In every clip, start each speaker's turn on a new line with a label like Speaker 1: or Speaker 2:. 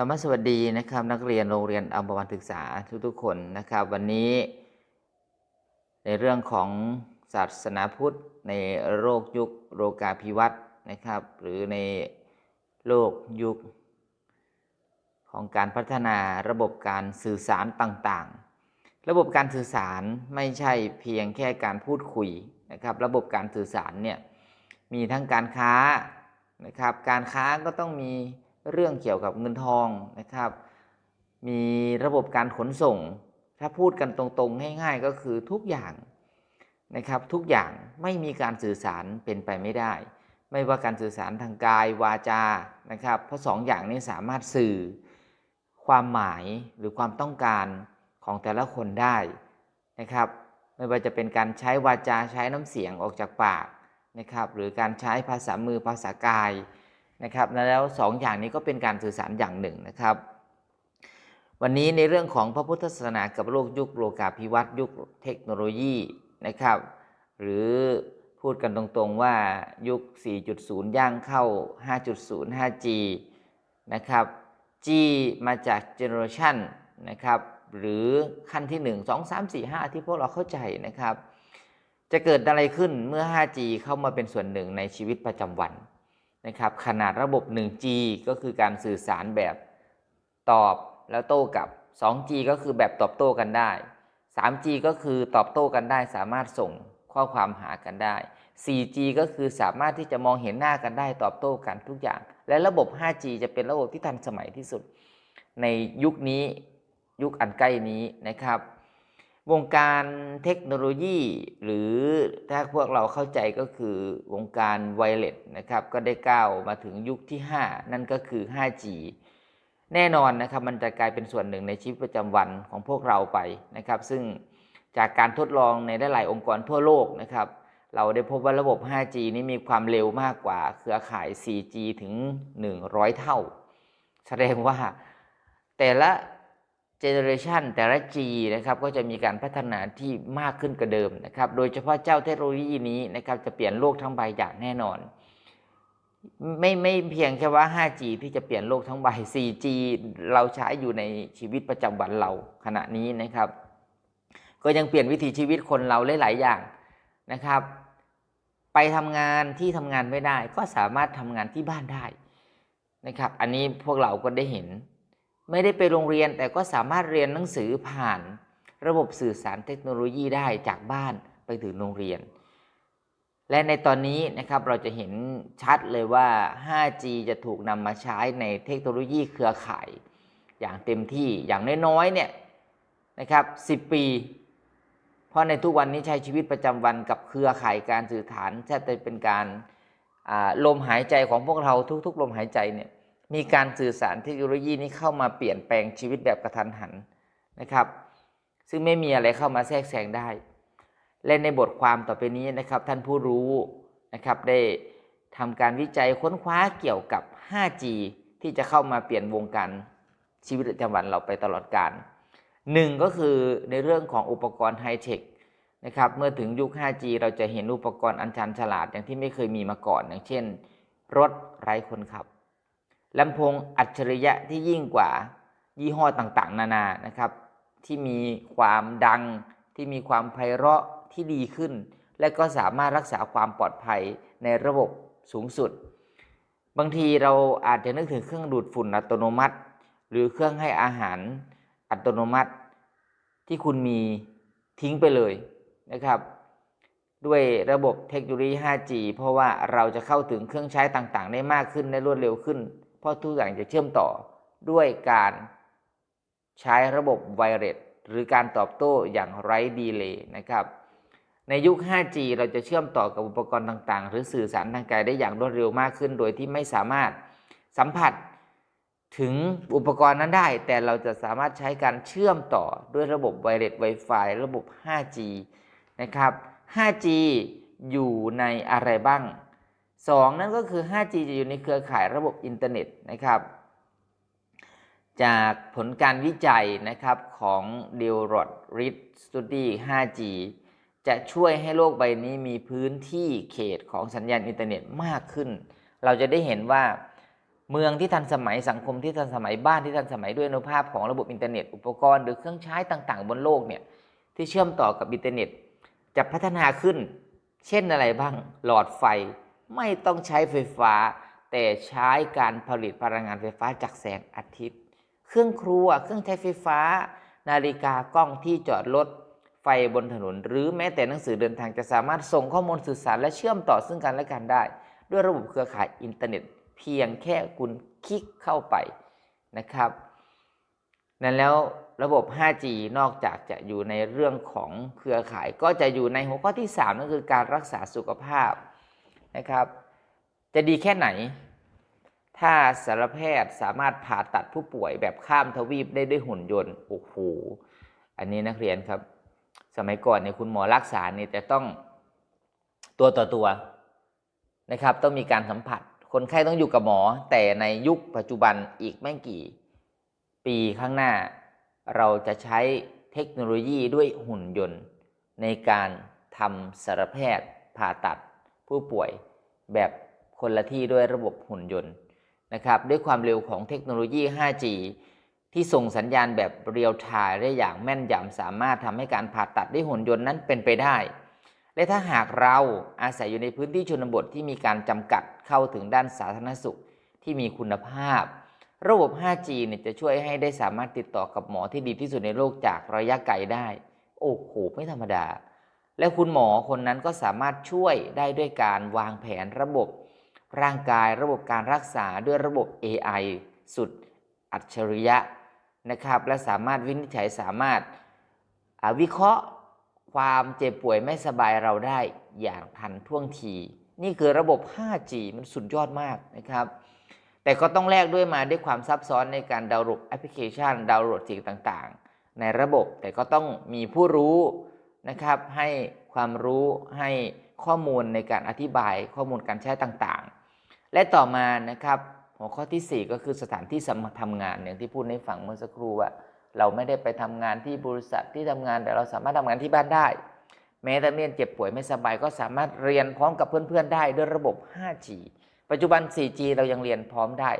Speaker 1: ธรรมสวัสดีนะครับ นักเรียนโรงเรียนอัมพวันศึกษาทุกๆคนนะครับ วันนี้ในเรื่องของศาสนาพุทธในโลกยุคโลกาภิวัตน์นะครับ หรือในโลกยุค ของการพัฒนาระบบการสื่อสารต่างๆ ระบบการสื่อสารไม่ใช่เพียงแค่การพูดคุยนะครับ ระบบการสื่อสารเนี่ยมีทั้งการค้านะครับ การค้าก็ต้องมี เรื่องเกี่ยวกับเงินทองนะครับ มีระบบการขนส่ง ถ้าพูดกันตรงๆ ง่ายๆ ก็คือทุกอย่างนะครับทุกอย่างไม่มีการสื่อสารเป็นไปไม่ได้ ไม่ว่าการสื่อสารทางกายวาจานะครับเพราะสองอย่างนี้สามารถสื่อความหมายหรือความต้องการของแต่ละคนได้นะครับไม่ว่าจะเป็นการใช้วาจาใช้น้ำเสียงออกจากปากนะครับหรือการใช้ภาษามือภาษากาย นะครับแล้วสองอย่างนี้ก็เป็นการสื่อสารอย่างหนึ่งนะครับ วันนี้ในเรื่องของพระพุทธศาสนากับโลกยุคโลกาภิวัตน์ยุคเทคโนโลยีนะครับ หรือพูดกันตรงๆว่ายุค 4.0 ย่างเข้า 5.0 5G นะครับ G มาจาก generation นะครับหรือขั้นที่ 1 2 3 4 5 ที่พวกเราเข้าใจนะครับ จะเกิดอะไรขึ้นเมื่อ 5G เข้ามาเป็นส่วนหนึ่งในชีวิตประจำวัน นะครับขนาดระบบ 1G ก็คือการสื่อสารแบบตอบแล้วโต้กลับ 2G ก็คือแบบตอบโต้กันได้ 3G ก็คือตอบโต้กันได้ สามารถส่งข้อความหากันได้ 4G ก็คือสามารถที่จะมองเห็นหน้ากันได้ตอบโต้กันทุกอย่าง และระบบ 5G จะเป็นระบบที่ทันสมัยที่สุด ในยุคนี้ยุคอันใกล้นี้นะครับ วงการเทคโนโลยี หรือถ้าพวกเราเข้าใจก็คือวงการไวเลสนะครับ ก็ได้ก้าวมาถึงยุคที่ 5 นั่นก็คือ 5G แน่นอนนะครับมันจะกลายเป็นส่วนหนึ่งในชีวิตประจำวันของพวกเราไปนะครับ ซึ่งจากการทดลองในหลาย ๆ องค์กรทั่วโลกนะครับ เราได้พบว่าระบบ 5G นี้มีความเร็วมากกว่าเครือข่าย 4G ถึง 100 เท่า แสดงว่าแต่ละ เจเนอเรชันแต่ละ G นะครับก็จะมีการพัฒนาที่มากขึ้นกว่าเดิมนะครับโดยเฉพาะเจ้าเทคโนโลยีนี้นะครับจะเปลี่ยนโลกทั้งใบอย่างแน่นอน ไม่ไม่เพียงแค่ว่า 5G ที่จะเปลี่ยนโลกทั้งใบ 4G เราใช้อยู่ในชีวิตประจำวันเราขณะนี้นะครับ ก็ยังเปลี่ยนวิถีชีวิตคนเราหลาย ๆ อย่างนะครับ ไปทำงานที่ทำงานไม่ได้ ก็สามารถทำงานที่บ้านได้นะครับ อันนี้พวกเราก็ได้เห็น ไม่ได้ไปโรงเรียนแต่ก็สามารถเรียนหนังสือผ่านระบบสื่อสารเทคโนโลยีได้จากบ้านไปถึงโรงเรียน และในตอนนี้นะครับเราจะเห็นชัดเลยว่า 5G จะถูกนำมาใช้ในเทคโนโลยีเครือข่าย อย่างเต็มที่อย่างน้อยๆเนี่ยนะครับ 10 ปี เพราะในทุกวันนี้ใช้ชีวิตประจำวันกับเครือข่ายการสื่อสารแทบจะเป็นการลมหายใจของพวกเราทุก ๆ ลมหายใจเนี่ย มีการสื่อสารเทคโนโลยีนี้เข้ามาเปลี่ยนแปลงชีวิตแบบกระทันหันนะครับ ซึ่งไม่มีอะไรเข้ามาแทรกแซงได้ และในบทความต่อไปนี้นะครับ ท่านผู้รู้นะครับได้ทำการวิจัยค้นคว้าเกี่ยวกับ 5G ที่จะเข้ามาเปลี่ยนวงการชีวิตประจำวันเราไปตลอดกาลหนึ่งก็คือในเรื่องของอุปกรณ์ไฮเทคนะครับเมื่อถึงยุค 5G เราจะเห็นอุปกรณ์อันชันฉลาดอย่างที่ไม่เคยมีมาก่อน อย่างเช่น รถไร้คนขับ ลำโพงอัจฉริยะที่ยิ่งกว่ายี่ห้อต่างๆ นานานะครับ ที่มีความดังที่มีความไพเราะที่ดีขึ้น และก็สามารถรักษาความปลอดภัยในระบบสูงสุด บางทีเราอาจจะนึกถึงเครื่องดูดฝุ่นอัตโนมัติ หรือเครื่องให้อาหารอัตโนมัติ ที่คุณมีทิ้งไปเลยนะครับ ด้วยระบบเทคโนโลยี 5G เพราะว่าเราจะเข้าถึงเครื่องใช้ต่างๆ ได้มากขึ้นได้รวดเร็วขึ้น ราะทุกอย่างจะเชื่อมต่อด้วยการใช้ระบบไวเลสหรือการตอบโต้อย่างไร้ดีเลย์นะครับ ในยุค 5G เราจะเชื่อมต่อกับอุปกรณ์ต่างๆ หรือสื่อสารทางไกลได้อย่างรวดเร็วมากขึ้น โดยที่ไม่สามารถสัมผัสถึงอุปกรณ์นั้นได้ แต่เราจะสามารถใช้การเชื่อมต่อด้วยระบบไวเลส Wi-Fi ระบบ 5G นะครับ 5G อยู่ในอะไรบ้าง 2 นั่นก็คือ 5G จะอยู่ในเครือข่ายระบบอินเทอร์เน็ตนะครับ จากผลการวิจัยนะครับของ d e l o t r i d Study 5G จะช่วยให้โลกใบนี้มีพื้นที่เขตของสัญญาณอินเทอร์เน็ตมากขึ้น เราจะได้เห็นว่าเมืองที่ทันสมัยสังคมที่ทันสมัยบ้านที่ทันสมัยด้วยอนุภาพของระบบอินเทอร์เน็ตอุปกรณ์หรือเครื่องใช้ต่างๆ บนโลกเนี่ยที่เชื่อมต่อกับอินเทอร์เน็ต จะพัฒนาขึ้น เช่นอะไรบ้าง หลอดไฟ ไม่ต้องใช้ไฟฟ้า แต่ใช้การผลิตพลังงานไฟฟ้าจากแสงอาทิตย์ เครื่องครัวเครื่องใช้ไฟฟ้า นาฬิกากล้องที่จอดรถไฟบนถนน หรือแม้แต่หนังสือเดินทางจะสามารถส่งข้อมูลสื่อสารและเชื่อมต่อซึ่งกันและกันได้ ด้วยระบบเครือข่ายอินเทอร์เน็ต เพียงแค่คุณคลิกเข้าไปนะครับนั้นแล้วระบบ 5G นอกจากจะอยู่ในเรื่องของเครือข่าย ก็จะอยู่ในหัวข้อที่ 3 นั่นคือการรักษาสุขภาพ นะครับ จะดีแค่ไหน ถ้าสารแพทย์สามารถผ่าตัดผู้ป่วยแบบข้ามทวีปได้ด้วยหุ่นยนต์โอ้โหอันนี้นักเรียนครับ สมัยก่อนเนี่ยคุณหมอรักษาเนี่ยจะต้องตัวต่อตัวนะครับ ต้องมีการสัมผัส คนไข้ต้องอยู่กับหมอ แต่ในยุคปัจจุบันอีกไม่กี่ ปีข้างหน้า เราจะใช้เทคโนโลยีด้วยหุ่นยนต์ ในการทำสารแพทย์ผ่าตัดผู้ป่วย แบบคนละที่ด้วยระบบหุ่นยนต์นะครับด้วยความเร็วของเทคโนโลยี 5G ที่ส่งสัญญาณแบบเรียลไทม์ได้อย่างแม่นยำสามารถทำให้การผ่าตัดด้วยหุ่นยนต์นั้นเป็นไปได้ และถ้าหากเราอาศัยอยู่ในพื้นที่ชนบทที่มีการจำกัดเข้าถึงด้านสาธารณสุขที่มีคุณภาพ ระบบ 5G เนี่ยจะช่วยให้ได้สามารถติดต่อกับหมอที่ดีที่สุดในโลกจากระยะไกลได้ โอ้โหไม่ธรรมดา และคุณหมอคนนั้นก็สามารถช่วยได้ด้วยการวางแผนระบบ ร่างกายระบบการรักษาด้วยระบบ AI สุดอัจฉริยะนะครับ และสามารถวินิจฉัยสามารถวิเคราะห์ความเจ็บป่วยไม่สบายเราได้อย่างทันท่วงที นี่คือระบบ 5G มันสุดยอดมากนะครับ แต่ก็ต้องแลกด้วยมาด้วยความซับซ้อนในการดาวน์โหลดแอปพลิเคชัน ดาวน์โหลดสิ่งต่างๆ ในระบบแต่ก็ต้องมีผู้รู้ นะครับ ให้ความรู้ให้ข้อมูลในการอธิบายข้อมูลการใช้ต่างๆ และต่อมานะครับหัวข้อทีสี่4 ก็คือสถานที่สำหรับทำงานอย่างที่พูดในฝั่งเมื่อสักครู่ว่าเราไม่ได้ไปทำงานที่บริษัทที่ทำงานแต่เราสามารถทำงานที่บ้านได้ แม้แต่เรียนเจ็บป่วยไม่สบายก็สามารถเรียนพร้อมกับเพื่อนๆได้ด้วยระบบ 5G ปัจจุบัน 4G เรายังเรียนพร้อมได้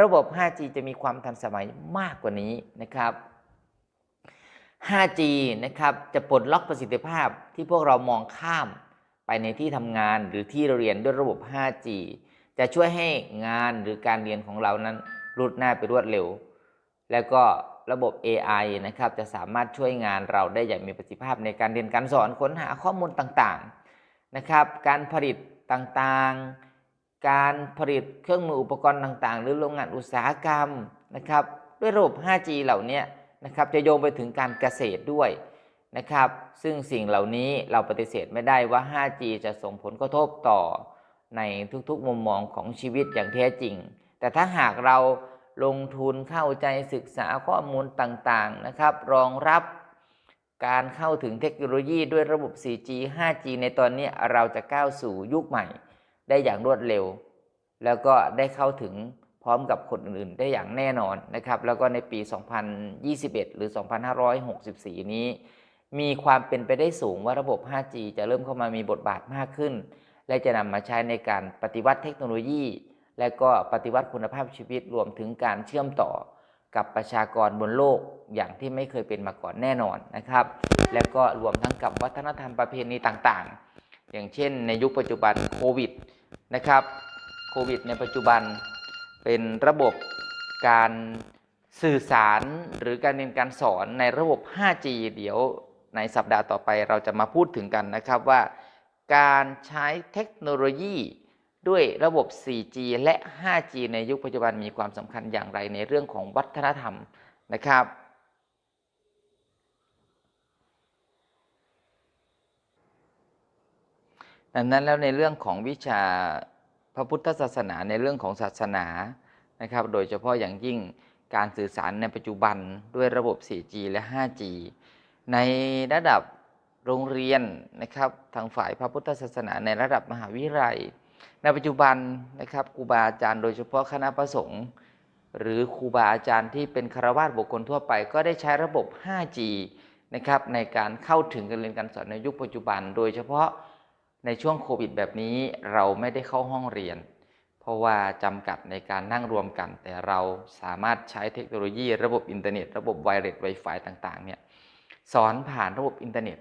Speaker 1: ระบบ 5G จะมีความทันสมัยมากกว่านี้นะครับ 5G นะครับจะปลดล็อกประสิทธิภาพที่พวกเรามองข้ามไปในที่ทำงานหรือที่เรียนด้วยระบบ 5G จะช่วยให้งานหรือการเรียนของเรานั้นรุดหน้าไปรวดเร็ว แล้วก็ระบบ AI นะครับจะสามารถช่วยงานเราได้อย่างมีประสิทธิภาพในการเรียนการสอนค้นหาข้อมูลต่างๆนะครับการผลิตต่างๆ การผลิตเครื่องมืออุปกรณ์ต่างๆ หรือโรงงานอุตสาหกรรมนะครับด้วยระบบ 5G เหล่านี้ นะครับจะโยงไปถึงการเกษตรด้วยนะครับซึ่งสิ่งเหล่านี้เราปฏิเสธไม่ได้ว่า 5G จะส่งผลกระทบต่อในทุกๆมุมมองของชีวิตอย่างแท้จริง แต่ถ้าหากเราลงทุนเข้าใจศึกษาข้อมูลต่างๆนะครับ รองรับการเข้าถึงเทคโนโลยีด้วยระบบ 4G 5G ในตอนนี้เราจะก้าวสู่ยุคใหม่ได้อย่างรวดเร็ว แล้วก็ได้เข้าถึง ร้อมกับคนอื่นๆ ได้อย่างแน่นอนนะครับ แล้วก็ในปี 2021 หรือ 2564 นี้ มีความเป็นไปได้สูงว่าระบบ 5G จะเริ่มเข้ามามีบทบาทมากขึ้น และจะนำมาใช้ในการปฏิวัติเทคโนโลยี และก็ปฏิวัติคุณภาพชีวิตรวมถึงการเชื่อมต่อกับประชากรบนโลกอย่างที่ไม่เคยเป็นมาก่อนแน่นอนนะครับ และก็รวมทั้งกับวัฒนธรรมประเพณีต่างๆ อย่างเช่นในยุคปัจจุบันโควิดนะครับ โควิดในปัจจุบัน เป็นระบบการสื่อสารหรือการเรียนการสอนในระบบ 5G เดี๋ยวในสัปดาห์ต่อไปเราจะมาพูดถึงกันนะครับว่า การใช้เทคโนโลยีด้วยระบบ 4G และ 5G ในยุคปัจจุบันมีความสำคัญอย่างไรในเรื่องของวัฒนธรรมนะครับ ดังนั้นแล้วในเรื่องของวิชา พระพุทธศาสนาในเรื่องของศาสนานะครับ โดยเฉพาะอย่างยิ่งการสื่อสารในปัจจุบันด้วยระบบ 4G และ 5G ในระดับโรงเรียนนะครับ ทางฝ่ายพระพุทธศาสนาในระดับมหาวิทยาลัย ในปัจจุบันนะครับครูบาอาจารย์ โดยเฉพาะคณะประสงค์หรือครูบาอาจารย์ที่เป็นคารวาสบุคคลทั่วไป ก็ได้ใช้ระบบ 5G นะครับในการเข้าถึงการเรียนการสอนในยุคปัจจุบัน โดยเฉพาะ ในช่วงโควิดแบบนี้เราไม่ได้เข้าห้องเรียน เพราะว่าจำกัดในการนั่งรวมกัน แต่เราสามารถใช้เทคโนโลยีระบบอินเทอร์เน็ต ระบบไวเลสไวไฟต่างๆเนี่ยสอนผ่านระบบอินเทอร์เน็ต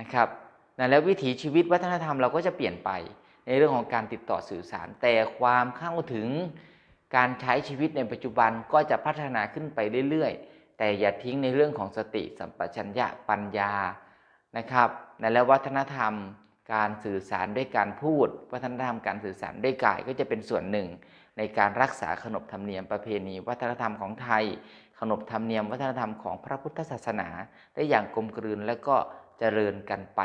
Speaker 1: นะครับนแล้ววิถีชีวิตวัฒนธรรมเราก็จะเปลี่ยนไปในเรื่องของการติดต่อสื่อสาร แต่ความเข้าถึงการใช้ชีวิตในปัจจุบันก็จะพัฒนาขึ้นไปเรื่อยๆ แต่อย่าทิ้งในเรื่องของสติสัมปชัญญะปัญญานะครับนแล้ววัฒนธรรม การสื่อสารด้วยการพูด วัฒนธรรมการสื่อสารด้วยกายก็จะเป็นส่วนหนึ่ง ในการรักษาขนบธรรมเนียมประเพณี วัฒนธรรมของไทย ขนบธรรมเนียมวัฒนธรรมของพระพุทธศาสนา ได้อย่างกลมกลืนและก็เจริญกันไป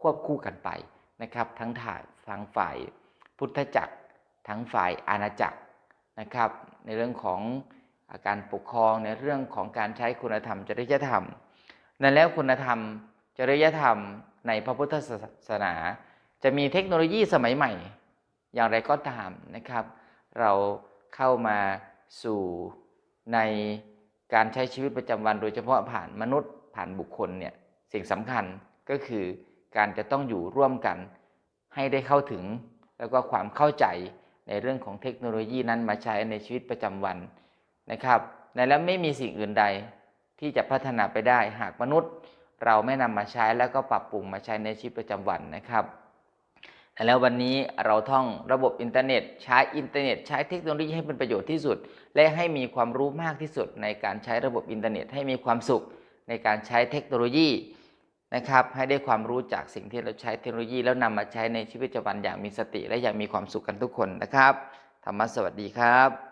Speaker 1: ควบคู่กันไปนะครับ ทั้งถ่ายทางฝ่ายพุทธจักร ทั้งฝ่ายอาณาจักรนะครับ ในเรื่องของการปกครองในเรื่องของการใช้คุณธรรมจริยธรรม นั่นแล้วคุณธรรมจริยธรรม ในพระพุทธศาสนา จะมีเทคโนโลยีสมัยใหม่ อย่างไรก็ตามนะครับ เราเข้ามาสู่ในการใช้ชีวิตประจำวัน โดยเฉพาะผ่านมนุษย์ผ่านบุคคลเนี่ยสิ่งสำคัญก็คือการจะต้องอยู่ร่วมกันให้ได้เข้าถึง แล้วก็ความเข้าใจในเรื่องของเทคโนโลยีนั้นมาใช้ในชีวิตประจำวันนะครับในแล้วไม่มีสิ่งอื่นใดที่จะพัฒนาไปได้หากมนุษย์ เราไม่นำมาใช้แล้วก็ปรับปรุงมาใช้ในชีวิตประจำวันนะครับแล้ววันนี้เราท่องระบบอินเทอร์เน็ต ใช้อินเทอร์เน็ต ใช้เทคโนโลยีให้เป็นประโยชน์ที่สุด และให้มีความรู้มากที่สุดในการใช้ระบบอินเทอร์เน็ต ให้มีความสุขในการใช้เทคโนโลยีนะครับให้ได้ความรู้จากสิ่งที่เราใช้เทคโนโลยี แล้วนำมาใช้ในชีวิตประจำวันอย่างมีสติ และอย่างมีความสุขกันทุกคนนะครับธรรมะสวัสดีครับ